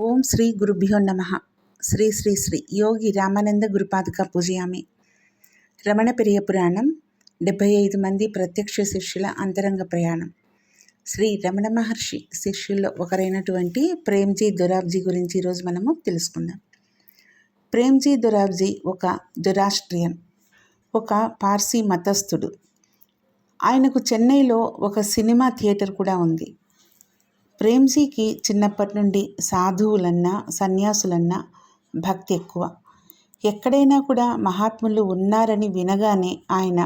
ఓం శ్రీ గురుభ్యో నమ. శ్రీ శ్రీ శ్రీ యోగి రామానంద గురుపాదుక పూజయామి. రమణ పెరియ పురాణం డెబ్భై ఐదు మంది ప్రత్యక్ష శిష్యుల అంతరంగ ప్రయాణం. శ్రీ రమణ మహర్షి శిష్యుల్లో ఒకరైనటువంటి ప్రేమ్జీ దొరాబ్జీ గురించి ఈరోజు మనము తెలుసుకుందాం. ప్రేమ్జీ దొరాబ్జీ ఒక దొరాస్ట్రియన్ ఒక పార్సీ మతస్థుడు. ఆయనకు చెన్నైలో ఒక సినిమా థియేటర్ కూడా ఉంది. ప్రేమ్జీకి చిన్నప్పటి నుండి సాధువులన్నా సన్యాసులన్నా భక్తి ఎక్కువ. ఎక్కడైనా కూడా మహాత్ములు ఉన్నారని వినగానే ఆయన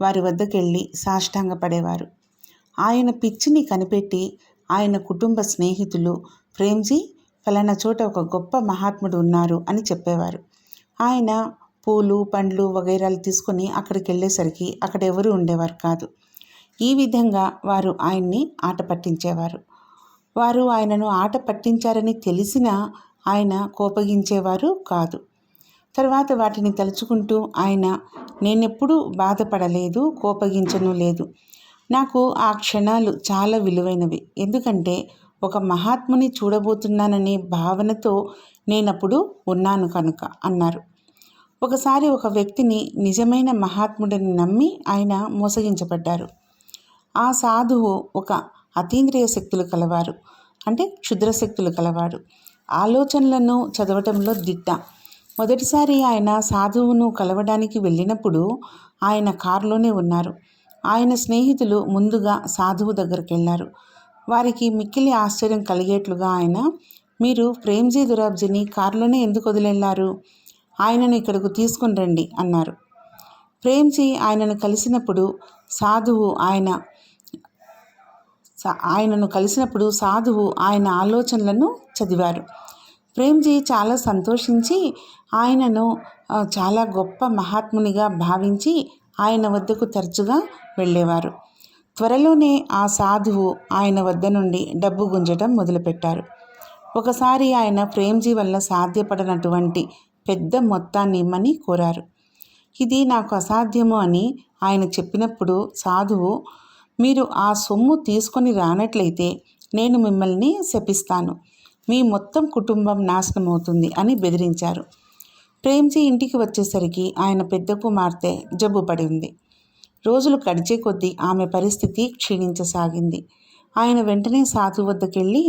వారి వద్దకెళ్ళి సాష్టాంగపడేవారు. ఆయన పిచ్చిని కనిపెట్టి ఆయన కుటుంబ స్నేహితులు ప్రేమ్జీ ఫలానా చోట ఒక గొప్ప మహాత్ముడు ఉన్నారు అని చెప్పేవారు. ఆయన పూలు పండ్లు వగైరాలు తీసుకొని అక్కడికి వెళ్ళేసరికి అక్కడ ఎవరు ఉండేవారు కాదు. ఈ విధంగా వారు ఆయన్ని ఆట పట్టించేవారు. వారు ఆయనను ఆట పట్టించారని తెలిసినా ఆయన కోపగించేవారు కాదు. తర్వాత వాటిని తలుచుకుంటూ ఆయన నేనెప్పుడూ బాధపడలేదు కోపగించను లేదు. నాకు ఆ క్షణాలు చాలా విలువైనవి. ఎందుకంటే ఒక మహాత్ముని చూడబోతున్నాననే భావనతో నేనప్పుడు ఉన్నాను కనుక అన్నారు. ఒకసారి ఒక వ్యక్తిని నిజమైన మహాత్ముడిని నమ్మి ఆయన మోసగించబడ్డారు. ఆ సాధువు ఒక అతీంద్రియ శక్తులు కలవారు. అంటే క్షుద్ర శక్తులు కలవాడు ఆలోచనలను చదవటంలో దిట్ట. మొదటిసారి ఆయన సాధువును కలవడానికి వెళ్ళినప్పుడు ఆయన కారులోనే ఉన్నారు. ఆయన స్నేహితులు ముందుగా సాధువు దగ్గరికి వెళ్ళారు. వారికి మిక్కిలి ఆశ్చర్యం కలిగేట్లుగా ఆయన మీరు ప్రేమ్జీ దురాబ్జీని కారులోనే ఎందుకు వదిలేళ్ళారు ఆయనను ఇక్కడకు తీసుకుని రండి అన్నారు. ప్రేమ్జీ ఆయనను కలిసినప్పుడు సాధువు ఆయన ఆయనను కలిసినప్పుడు సాధువు ఆయన ఆలోచనలను చదివారు. ప్రేమ్జీ చాలా సంతోషించి ఆయనను చాలా గొప్ప మహాత్మునిగా భావించి ఆయన వద్దకు తరచుగా వెళ్ళేవారు. త్వరలోనే ఆ సాధువు ఆయన వద్ద నుండి డబ్బు గుంజటం మొదలుపెట్టారు. ఒకసారి ఆయన ప్రేమ్జీ వల్ల సాధ్యపడనటువంటి పెద్ద మొత్తాన్ని ఇమ్మని కోరారు. ఇది నాకు అసాధ్యము అని ఆయన చెప్పినప్పుడు సాధువు మీరు ఆ సొమ్ము తీసుకొని రానట్లయితే నేను మిమ్మల్ని శపిస్తాను. మీ మొత్తం కుటుంబం నాశనం అవుతుంది అని బెదిరించారు. ప్రేమ్జీ ఇంటికి వచ్చేసరికి ఆయన పెద్ద కుమార్తె జబ్బు పడింది రోజులు గడిచే కొద్దీ ఆమె పరిస్థితి క్షీణించసాగింది. ఆయన వెంటనే సాధు వద్దకెళ్ళి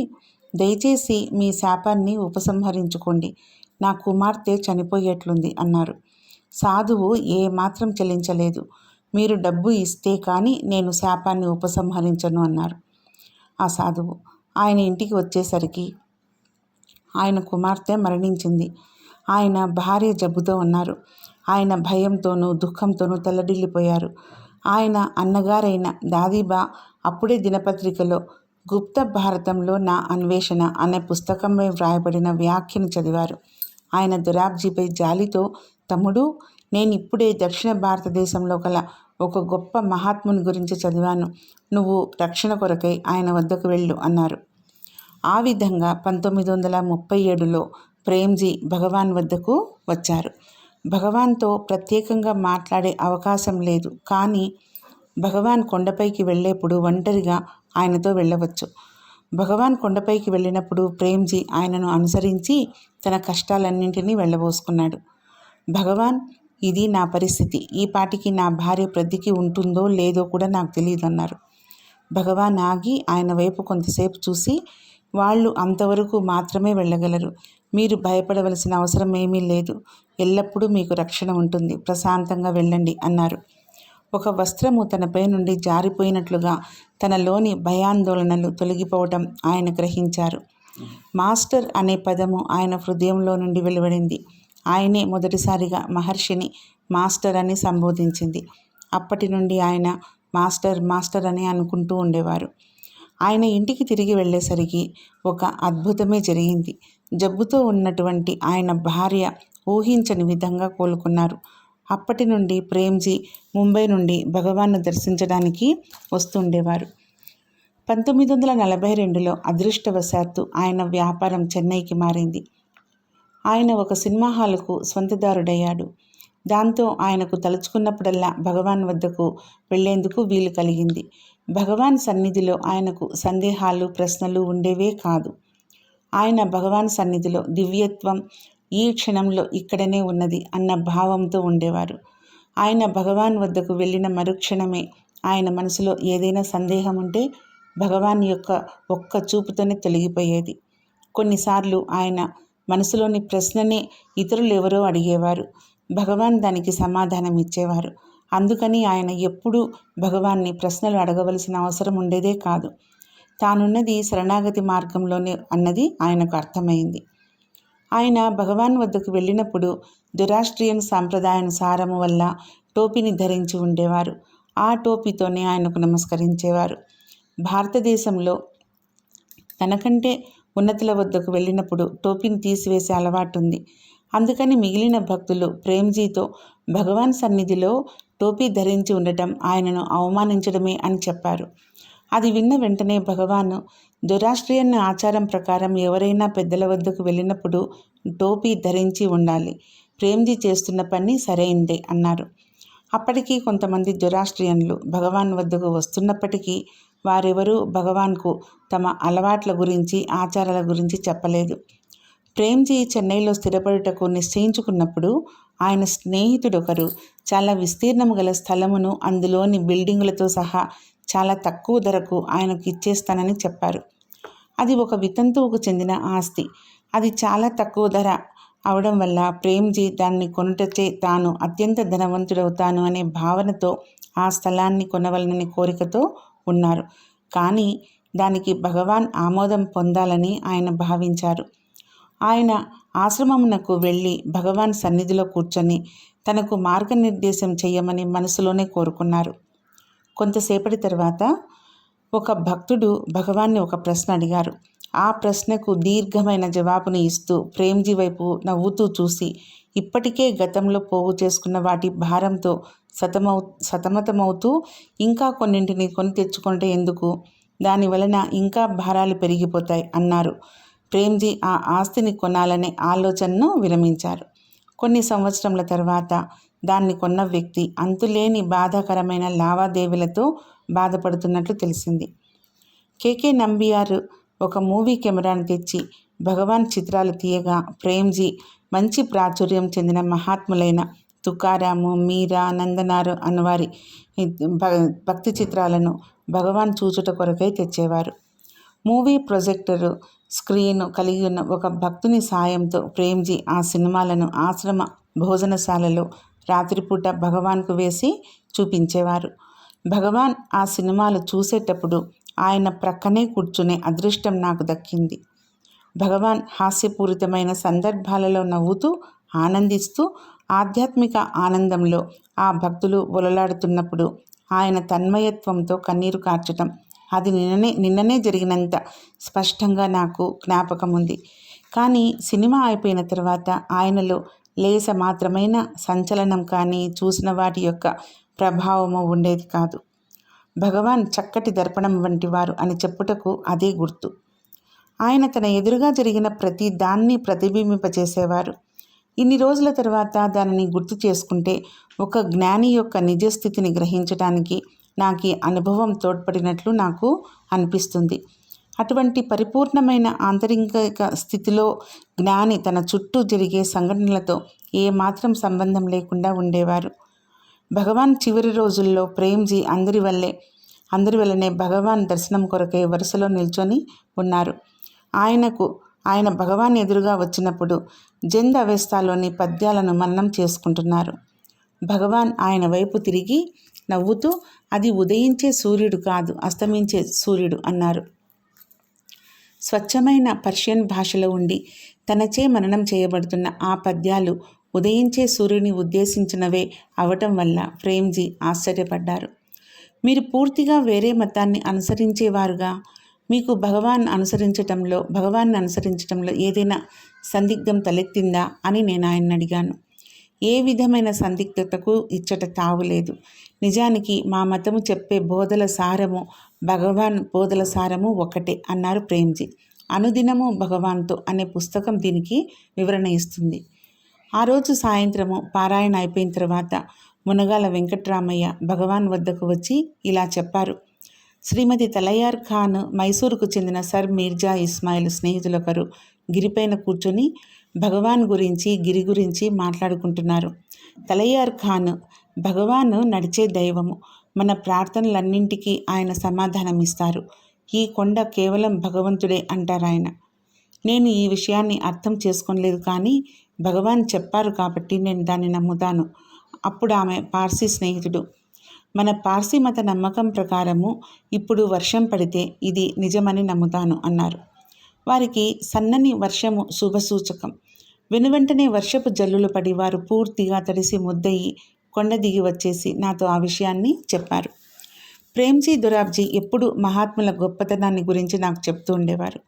దయచేసి మీ శాపాన్ని ఉపసంహరించుకోండి. నా కుమార్తె చనిపోయేట్లుంది అన్నారు. సాధువు ఏమాత్రం చెల్లించలేదు. మీరు డబ్బు ఇస్తే కానీ నేను శాపాన్ని ఉపసంహరించను అన్నారు. ఆ సాధువు ఆయన ఇంటికి వచ్చేసరికి ఆయన కుమార్తె మరణించింది. ఆయన భార్య జబ్బుతో ఉన్నారు. ఆయన భయంతోనూ దుఃఖంతోనూ తల్లడిల్లిపోయారు. ఆయన అన్నగారైన దాదీబా అప్పుడే దినపత్రికలో గుప్త భారతంలో నా అన్వేషణ అనే పుస్తకంపై వ్రాయబడిన వ్యాఖ్యను చదివారు. ఆయన దురాబ్జీపై జాలితో తమ్ముడు నేను ఇప్పుడే దక్షిణ భారతదేశంలో గల ఒక గొప్ప మహాత్ముని గురించి చదివాను. నువ్వు రక్షణ కొరకై ఆయన వద్దకు వెళ్ళు అన్నారు. ఆ విధంగా పంతొమ్మిది వందల ముప్పై ఏడులో ప్రేమ్జీ భగవాన్ వద్దకు వచ్చారు. భగవాన్తో ప్రత్యేకంగా మాట్లాడే అవకాశం లేదు. కానీ భగవాన్ కొండపైకి వెళ్ళేప్పుడు ఒంటరిగా ఆయనతో వెళ్ళవచ్చు. భగవాన్ కొండపైకి వెళ్ళినప్పుడు ప్రేమ్జీ ఆయనను అనుసరించి తన కష్టాలన్నింటినీ వెళ్ళబోసుకున్నాడు. భగవాన్ ఇది నా పరిస్థితి. ఈ పాటికి నా భార్య ప్రతికి ఉంటుందో లేదో కూడా నాకు తెలియదు అన్నారు భగవాన్ ఆగి ఆయన వైపు కొంతసేపు చూసి వాళ్ళు అంతవరకు మాత్రమే వెళ్ళగలరు. మీరు భయపడవలసిన అవసరం ఏమీ లేదు. ఎల్లప్పుడూ మీకు రక్షణ ఉంటుంది. ప్రశాంతంగా వెళ్ళండి అన్నారు. ఒక వస్త్రము తనపై నుండి జారిపోయినట్లుగా తనలోని భయాందోళనలు తొలగిపోవడం ఆయన గ్రహించారు. మాస్టర్ అనే పదము ఆయన హృదయంలో నుండి వెలువడింది. ఆయనే మొదటిసారిగా మహర్షిని మాస్టర్ అని సంబోధించింది. అప్పటి నుండి ఆయన మాస్టర్ మాస్టర్ అని అనుకుంటూ ఉండేవారు. ఆయన ఇంటికి తిరిగి వెళ్ళేసరికి ఒక అద్భుతమే జరిగింది. జబ్బుతో ఉన్నటువంటి ఆయన భార్య ఊహించని విధంగా కోలుకున్నారు. అప్పటి నుండి ప్రేమ్జీ ముంబై నుండి భగవాన్ను దర్శించడానికి వస్తుండేవారు. పంతొమ్మిది వందల నలభై రెండులో అదృష్టవశాత్తు ఆయన వ్యాపారం చెన్నైకి మారింది. ఆయన ఒక సినిమా హాల్కు స్వంతదారుడయ్యాడు. దాంతో ఆయనకు తలుచుకున్నప్పుడల్లా భగవాన్ వద్దకు వెళ్ళేందుకు వీలు కలిగింది. భగవాన్ సన్నిధిలో ఆయనకు సందేహాలు ప్రశ్నలు ఉండేవే కాదు. ఆయన భగవాన్ సన్నిధిలో దివ్యత్వం ఈ క్షణంలో ఇక్కడనే ఉన్నది అన్న భావంతో ఉండేవారు. ఆయన భగవాన్ వద్దకు వెళ్ళిన మరుక్షణమే ఆయన మనసులో ఏదైనా సందేహం ఉంటే భగవాన్ యొక్క ఒక్క చూపుతోనే తొలగిపోయేది. కొన్నిసార్లు ఆయన మనసులోని ప్రశ్ననే ఇతరులు ఎవరో అడిగేవారు. భగవాన్ దానికి సమాధానం ఇచ్చేవారు. అందుకని ఆయన ఎప్పుడూ భగవాన్ని ప్రశ్నలు అడగవలసిన అవసరం ఉండేదే కాదు. తానున్నది శరణాగతి మార్గంలోనే అన్నది ఆయనకు అర్థమైంది. ఆయన భగవాన్ వద్దకు వెళ్ళినప్పుడు దురాష్ట్రియన్ సాంప్రదాయానుసారము వల్ల టోపీని ధరించి ఉండేవారు. ఆ టోపీతోనే ఆయనకు నమస్కరించేవారు. భారతదేశంలో తనకంటే ఉన్నతుల వద్దకు వెళ్ళినప్పుడు టోపీని తీసివేసే అలవాటు ఉంది అందుకని మిగిలిన భక్తులు ప్రేమ్జీతో భగవాన్ సన్నిధిలో టోపీ ధరించి ఉండటం ఆయనను అవమానించడమే అని చెప్పారు. అది విన్న వెంటనే భగవాన్ దురాష్ట్రియన్ ఆచారం ప్రకారం ఎవరైనా పెద్దల వద్దకు వెళ్ళినప్పుడు టోపీ ధరించి ఉండాలి. ప్రేమ్జీ చేస్తున్న పని సరైందే అన్నారు. అప్పటికీ కొంతమంది దురాష్ట్రియన్లు భగవాన్ వద్దకు వస్తున్నప్పటికీ వారెవరూ భగవాన్కు తమ అలవాట్ల గురించి ఆచారాల గురించి చెప్పలేదు. ప్రేమ్జీ చెన్నైలో స్థిరపడుటకు నిశ్చయించుకున్నప్పుడు ఆయన స్నేహితుడొకరు. చాలా విస్తీర్ణము గల స్థలమును అందులోని బిల్డింగులతో సహా చాలా తక్కువ ధరకు ఆయనకు ఇచ్చేస్తానని చెప్పారు. అది ఒక వితంతువుకు చెందిన ఆస్తి. అది చాలా తక్కువ ధర అవడం వల్ల ప్రేమ్జీ దాన్ని కొనుటచే తాను అత్యంత ధనవంతుడవుతాను అనే భావనతో ఆ స్థలాన్ని కొనవలనని కోరికతో ఉన్నారు. కానీ దానికి భగవాన్ ఆమోదం పొందాలని ఆయన భావించారు. ఆయన ఆశ్రమమునకు వెళ్ళి భగవాన్ సన్నిధిలో కూర్చొని తనకు మార్గనిర్దేశం చేయమని మనసులోనే కోరుకున్నారు. కొంతసేపటి తర్వాత ఒక భక్తుడు భగవాన్ని ఒక ప్రశ్న అడిగారు. ఆ ప్రశ్నకు దీర్ఘమైన జవాబును ఇస్తూ ప్రేమ్జీ వైపు నవ్వుతూ చూసి ఇప్పటికే గతంలో పోగు చేసుకున్న వాటి భారంతో సతమౌ సతమతమవుతూ ఇంకా కొన్నింటిని కొని తెచ్చుకుంటే ఎందుకు? దాని వలన ఇంకా భారాలు పెరిగిపోతాయి అన్నారు. ప్రేమ్జీ ఆ ఆస్తిని కొనాలనే ఆలోచనను విరమించారు. కొన్ని సంవత్సరముల తర్వాత దాన్ని కొన్న వ్యక్తి అంతులేని బాధాకరమైన లావాదేవీలతో బాధపడుతున్నట్లు తెలిసింది. కేకే నంబియార్ ఒక మూవీ కెమెరాను తెచ్చి భగవాన్ చిత్రాలు తీయగా ప్రేమ్జీ మంచి ప్రాచుర్యం చెందిన మహాత్ములైన తుకారాము మీరా నందనారు అనువారి భక్తి చిత్రాలను భగవాన్ చూచుట కొరకై తెచ్చేవారు. మూవీ ప్రొజెక్టరు స్క్రీన్ కలిగి ఉన్న ఒక భక్తుని సాయంతో ప్రేమ్జీ ఆ సినిమాలను ఆశ్రమ భోజనశాలలో రాత్రిపూట భగవాన్కు వేసి చూపించేవారు. భగవాన్ ఆ సినిమాలు చూసేటప్పుడు ఆయన ప్రక్కనే కూర్చునే అదృష్టం నాకు దక్కింది. భగవాన్ హాస్యపూరితమైన సందర్భాలలో నవ్వుతూ ఆనందిస్తూ ఆధ్యాత్మిక ఆనందంలో ఆ భక్తులు ఒలలాడుతున్నప్పుడు ఆయన తన్మయత్వంతో కన్నీరు కార్చటం. అది నిన్ననే నిన్ననే జరిగినంత స్పష్టంగా నాకు జ్ఞాపకం ఉంది కానీ సినిమా అయిపోయిన తర్వాత ఆయనలో లేస మాత్రమైన సంచలనం కానీ చూసిన వాటి యొక్క ప్రభావము ఉండేది కాదు. భగవాన్ చక్కటి దర్పణం వంటి వారు అని చెప్పుటకు అదే గుర్తు. ఆయన తన ఎదురుగా జరిగిన ప్రతి దాన్ని ప్రతిబింబింపచేసేవారు. ఇన్ని రోజుల తర్వాత దానిని గుర్తు చేసుకుంటే ఒక జ్ఞాని యొక్క నిజస్థితిని గ్రహించడానికి నాకు అనుభవం తోడ్పడినట్లు నాకు అనిపిస్తుంది. అటువంటి పరిపూర్ణమైన ఆంతరిక స్థితిలో జ్ఞాని తన చుట్టూ జరిగే సంఘటనలతో ఏమాత్రం సంబంధం లేకుండా ఉండేవారు. భగవాన్ చివరి రోజుల్లో ప్రేమ్జీ అందరి వల్లే అందరి వల్లనే భగవాన్ దర్శనం కొరకై వరుసలో నిల్చొని ఉన్నారు. ఆయనకు ఆయన భగవాన్ ఎదురుగా వచ్చినప్పుడు జంద అవస్థలోని పద్యాలను మన్నం చేసుకుంటున్నారు. భగవాన్ ఆయన వైపు తిరిగి నవ్వుతూ అది ఉదయించే సూర్యుడు కాదు అస్తమించే సూర్యుడు అన్నారు. స్వచ్ఛమైన పర్షియన్ భాషలో ఉండి తనచే మననం చేయబడుతున్న ఆ పద్యాలు ఉదయించే సూర్యుని ఉద్దేశించినవే అవటం వల్ల ప్రేమ్జీ ఆశ్చర్యపడ్డారు. మీరు పూర్తిగా వేరే మతాన్ని అనుసరించేవారుగా? మీకు భగవాన్ అనుసరించటంలో భగవాన్ని అనుసరించటంలో ఏదైనా సందిగ్ధం తలెత్తిందా అని నేను ఆయన్ని అడిగాను. ఏ విధమైన సందిగ్ధతకు ఇచ్చట తావులేదు నిజానికి మా మతము చెప్పే బోధల సారము భగవాన్ బోధల సారము ఒకటే అన్నారు ప్రేమ్జీ. అనుదినము భగవాన్తో అనే పుస్తకం దీనికి వివరణ ఇస్తుంది. ఆ రోజు సాయంత్రము పారాయణ అయిపోయిన తర్వాత మునగాల వెంకట్రామయ్య భగవాన్ వద్దకు వచ్చి ఇలా చెప్పారు. శ్రీమతి తలయార్ ఖాన్ మైసూరుకు చెందిన సర్ మీర్జా ఇస్మాయిల్ స్నేహితులొకరు గిరిపైన కూర్చొని భగవాన్ గురించి గిరి గురించి మాట్లాడుకుంటున్నారు. తలయార్ ఖాన్ భగవాన్ నడిచే దైవము. మన ప్రార్థనలన్నింటికీ ఆయన సమాధానం ఇస్తారు ఈ కొండ కేవలం భగవంతుడే అంటారాయన నేను ఈ విషయాన్ని అర్థం చేసుకోలేదు కానీ భగవాన్ చెప్పారు కాబట్టి నేను దాన్ని నమ్ముతాను. అప్పుడు ఆమె పార్సీ స్నేహితుడు. మన పార్సీ మత నమ్మకం ప్రకారము ఇప్పుడు వర్షం పడితే ఇది నిజమని నమ్ముతాను అన్నారు. వారికి సన్నని వర్షము శుభసూచకం. వెనువెంటనే వర్షపు జల్లులు పడి వారు పూర్తిగా తడిసి ముద్దయి కొండ దిగి వచ్చేసి నాతో ఆ విషయాన్ని చెప్పారు. ప్రేమ్జీ దురాబ్జీ ఎప్పుడు మహాత్ముల గొప్పతనాన్ని గురించి నాకు చెప్తూ ఉండేవారు.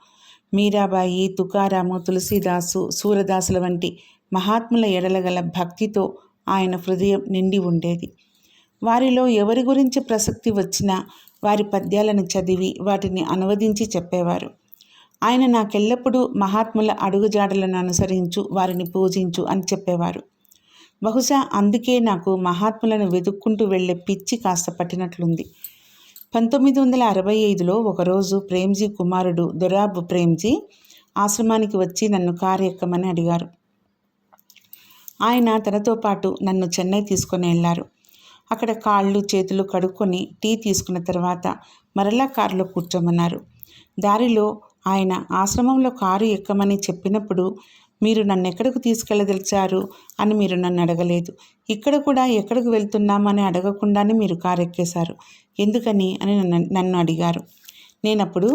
మీరాబాయి తుకారాము తులసీదాసు సూరదాసుల వంటి మహాత్ముల ఎడలగల భక్తితో ఆయన హృదయం నిండి ఉండేది. వారిలో ఎవరి గురించి ప్రసక్తి వచ్చినా వారి పద్యాలను చదివి వాటిని అనువదించి చెప్పేవారు. ఆయన నాకెల్లప్పుడూ మహాత్ముల అడుగుజాడలను అనుసరించు వారిని పూజించు అని చెప్పేవారు. బహుశా అందుకే నాకు మహాత్ములను వెతుక్కుంటూ వెళ్ళే పిచ్చి కాస్త పట్టినట్లుంది. పంతొమ్మిది వందల అరవై ఐదులో ఒకరోజు ప్రేమ్జీ కుమారుడు దొరాబ్ ప్రేమ్జీ ఆశ్రమానికి వచ్చి నన్ను కారు ఎక్కమని అడిగారు. ఆయన తనతో పాటు నన్ను చెన్నై తీసుకొని వెళ్ళారు. అక్కడ కాళ్ళు చేతులు కడుక్కొని టీ తీసుకున్న తర్వాత మరలా కారులో కూర్చోమన్నారు. దారిలో ఆయన ఆశ్రమంలో కారు ఎక్కమని చెప్పినప్పుడు మీరు నన్ను ఎక్కడికి తీసుకెళ్ళదలిచారు? అని మీరు నన్ను అడగలేదు. ఇక్కడ కూడా ఎక్కడికి వెళ్తున్నామని అడగకుండానే మీరు కారు ఎక్కేశారు ఎందుకని? అని నన్ను అడిగారు. నేనప్పుడు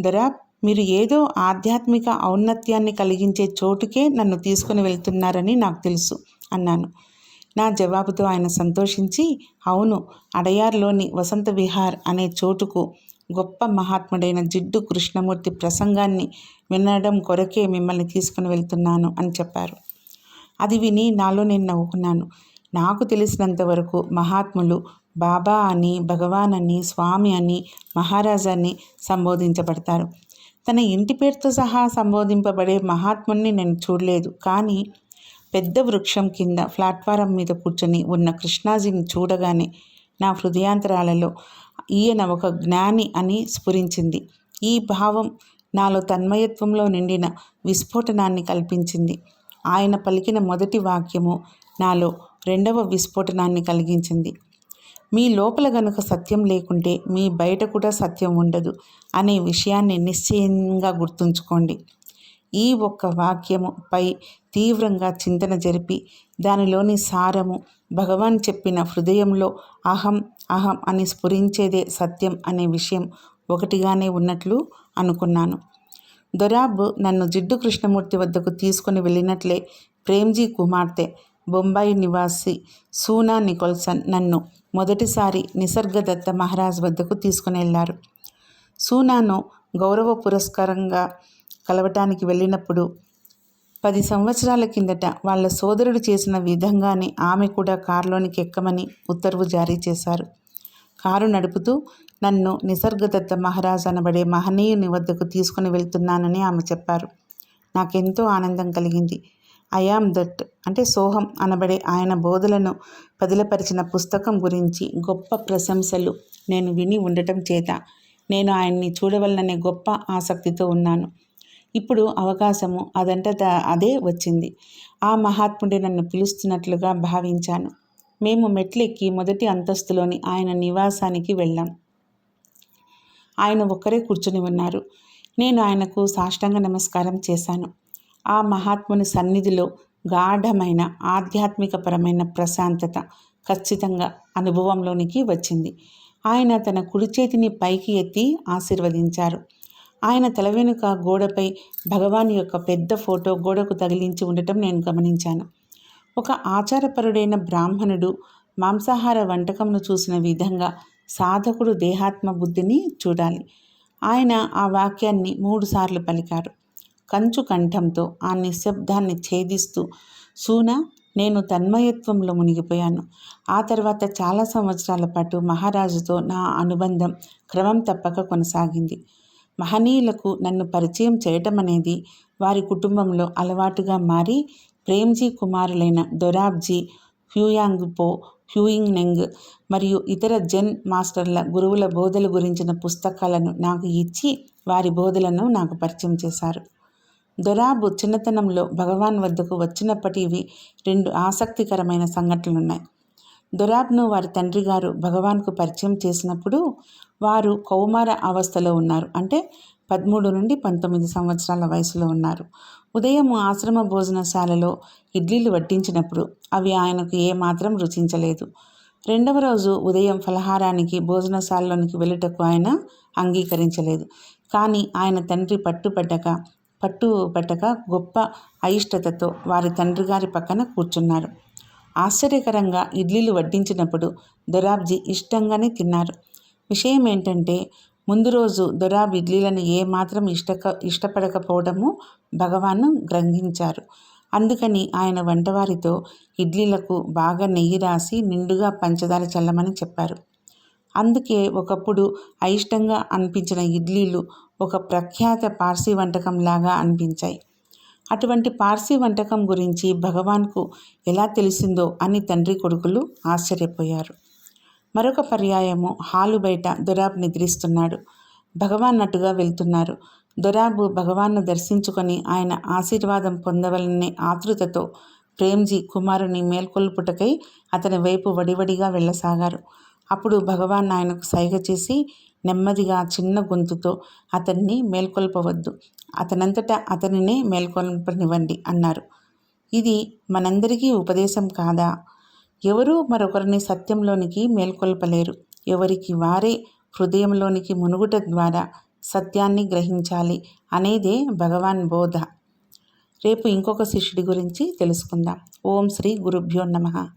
దొరా మీరు ఏదో ఆధ్యాత్మిక ఔన్నత్యాన్ని కలిగించే చోటుకే నన్ను తీసుకుని వెళ్తున్నారని నాకు తెలుసు అన్నాను. నా జవాబుతో ఆయన సంతోషించి అవును అడయార్లోని వసంత విహార్ అనే చోటుకు గొప్ప మహాత్ముడైన జిడ్డు కృష్ణమూర్తి ప్రసంగాన్ని వినడం కొరకే మిమ్మల్ని తీసుకుని వెళ్తున్నాను అని చెప్పారు. అది విని నాలో నేను నవ్వుకున్నాను. నాకు తెలిసినంత వరకు మహాత్ములు బాబా అని భగవాన్ అని స్వామి అని మహారాజా అని సంబోధించబడతారు. తన ఇంటి పేరుతో సహా సంబోధింపబడే మహాత్ముని నేను చూడలేదు. కానీ పెద్ద వృక్షం కింద ప్లాట్ఫారం మీద కూర్చొని ఉన్న కృష్ణాజీని చూడగానే నా హృదయాంతరాలలో ఈయన ఒక జ్ఞాని అని స్ఫురించింది. ఈ భావం నాలో తన్మయత్వంలో నిండిన విస్ఫోటనాన్ని కల్పించింది. ఆయన పలికిన మొదటి వాక్యము నాలో రెండవ విస్ఫోటనాన్ని కలిగించింది. మీ లోపల గనుక సత్యం లేకుంటే మీ బయట కూడా సత్యం ఉండదు అనే విషయాన్ని నిశ్చయంగా గుర్తుంచుకోండి. ఈ ఒక్క వాక్యము పై తీవ్రంగా చింతన జరిపి దానిలోని సారము భగవాన్ చెప్పిన హృదయంలో అహం అహం అని స్ఫురించేదే సత్యం అనే విషయం ఒకటిగానే ఉన్నట్లు అనుకున్నాను. దొరాబ్ నన్ను జిడ్డు కృష్ణమూర్తి వద్దకు తీసుకుని వెళ్ళినట్లే ప్రేమ్జీ కుమార్తె బొంబాయి నివాసి సూనా నికోల్సన్ నన్ను మొదటిసారి నిసర్గదత్త మహారాజ్ వద్దకు తీసుకుని వెళ్ళారు. సూనాను గౌరవ పురస్కారంగా కలవటానికి వెళ్ళినప్పుడు పది సంవత్సరాల కిందట వాళ్ళ సోదరుడు చేసిన విధంగానే ఆమె కూడా కారులోనికి ఎక్కమని ఉత్తర్వు జారీ చేశారు. కారు నడుపుతూ నన్ను నిసర్గదత్త మహారాజ్ అనబడే మహనీయుని వద్దకు తీసుకుని వెళ్తున్నానని ఆమె చెప్పారు. నాకెంతో ఆనందం కలిగింది. ఐఆమ్ దట్ అంటే సోహం అనబడే ఆయన బోధలను పదిలపరిచిన పుస్తకం గురించి గొప్ప ప్రశంసలు నేను విని ఉండటం చేత నేను ఆయన్ని చూడవలననే గొప్ప ఆసక్తితో ఉన్నాను. ఇప్పుడు అవకాశము అదంట అదే వచ్చింది. ఆ మహాత్ముడే నన్ను పిలుస్తున్నట్లుగా భావించాను. మేము మెట్లెక్కి మొదటి అంతస్తులోని ఆయన నివాసానికి వెళ్ళాం. ఆయన ఒక్కరే కూర్చుని ఉన్నారు. నేను ఆయనకు సాష్టాంగ నమస్కారం చేశాను. ఆ మహాత్ముని సన్నిధిలో గాఢమైన ఆధ్యాత్మికపరమైన ప్రశాంతత ఖచ్చితంగా అనుభవంలోనికి వచ్చింది. ఆయన తన కుడి చేతిని పైకి ఎత్తి ఆశీర్వదించారు. ఆయన తల వెనుక గోడపై భగవాన్ యొక్క పెద్ద ఫోటో గోడకు తగిలించి ఉండటం నేను గమనించాను. ఒక ఆచారపరుడైన బ్రాహ్మణుడు మాంసాహార వంటకంను చూసిన విధంగా సాధకుడు దేహాత్మ బుద్ధిని చూడాలి. ఆయన ఆ వాక్యాన్ని మూడుసార్లు పలికారు. కంచు కంఠంతో ఆ నిశ్శబ్దాన్ని ఛేదిస్తూ సూన నేను తన్మయత్వంలో మునిగిపోయాను. ఆ తర్వాత చాలా సంవత్సరాల పాటు మహారాజుతో నా అనుబంధం క్రమం తప్పక కొనసాగింది. మహనీయులకు నన్ను పరిచయం చేయటం అనేది వారి కుటుంబంలో అలవాటుగా మారి ప్రేమ్జీ కుమారులైన దొరాబ్జీ హ్యూయాంగ్పో హ్యూయింగ్ నెంగ్ మరియు ఇతర జెన్ మాస్టర్ల గురువుల బోధల గురించిన పుస్తకాలను నాకు ఇచ్చి వారి బోధలను నాకు పరిచయం చేశారు. దొరాబు చిన్నతనంలో భగవాన్ వద్దకు వచ్చినప్పటివి రెండు ఆసక్తికరమైన సంఘటనలు ఉన్నాయి దొరాబ్ను వారి తండ్రి గారు భగవాన్కు పరిచయం చేసినప్పుడు వారు కౌమార అవస్థలో ఉన్నారు. అంటే పదమూడు నుండి పంతొమ్మిది సంవత్సరాల వయసులో ఉన్నారు. ఉదయం ఆశ్రమ భోజనశాలలో ఇడ్లీలు వడ్డించినప్పుడు అవి ఆయనకు ఏమాత్రం రుచించలేదు. రెండవ రోజు ఉదయం ఫలహారానికి భోజనశాలలోనికి వెళ్ళుటకు ఆయన అంగీకరించలేదు. కానీ ఆయన తండ్రి పట్టుబడ్డక పట్టు పట్టక గొప్ప అయిష్టతతో వారి తండ్రి గారి పక్కన కూర్చున్నారు. ఆశ్చర్యకరంగా ఇడ్లీలు వడ్డించినప్పుడు దొరాబ్జీ ఇష్టంగానే తిన్నారు. విషయం ఏంటంటే ముందు రోజు దొరాబ్ ఇడ్లీలను ఏమాత్రం ఇష్టక ఇష్టపడకపోవడము భగవాను గ్రహించారు అందుకని ఆయన వంటవారితో ఇడ్లీలకు బాగా నెయ్యి రాసి నిండుగా పంచదార చల్లమని చెప్పారు. అందుకే ఒకప్పుడు అయిష్టంగా అనిపించిన ఇడ్లీలు ఒక ప్రఖ్యాత పార్సీ వంటకంలాగా అనిపించాయి. అటువంటి పార్సీ వంటకం గురించి భగవాన్కు ఎలా తెలిసిందో అని తండ్రి కొడుకులు ఆశ్చర్యపోయారు. మరొక పర్యాయము హాలు బయట దొరాబ్ నిద్రిస్తున్నాడు. భగవాన్ నటుగా వెళ్తున్నారు. దొరాబు భగవాన్ను దర్శించుకొని ఆయన ఆశీర్వాదం పొందవలనే ఆతృతతో ప్రేమ్జీ కుమారుని మేల్కొల్పుటకై అతని వైపు వడివడిగా వెళ్ళసాగారు. అప్పుడు భగవాన్ ఆయనకు సైగ చేసి నెమ్మదిగా చిన్న గొంతుతో అతన్ని మేల్కొల్పవద్దు. అతనంతట అతనినే మేల్కొల్పనివ్వండి అన్నారు. ఇది మనందరికీ ఉపదేశం కాదా? ఎవరూ మరొకరిని సత్యంలోనికి మేల్కొల్పలేరు. ఎవరికి వారే హృదయంలోనికి మునుగుట ద్వారా సత్యాన్ని గ్రహించాలి అనేదే భగవాన్ బోధ. రేపు ఇంకొక శిష్యుడి గురించి తెలుసుకుందాం. ఓం శ్రీ గురుభ్యో నమ.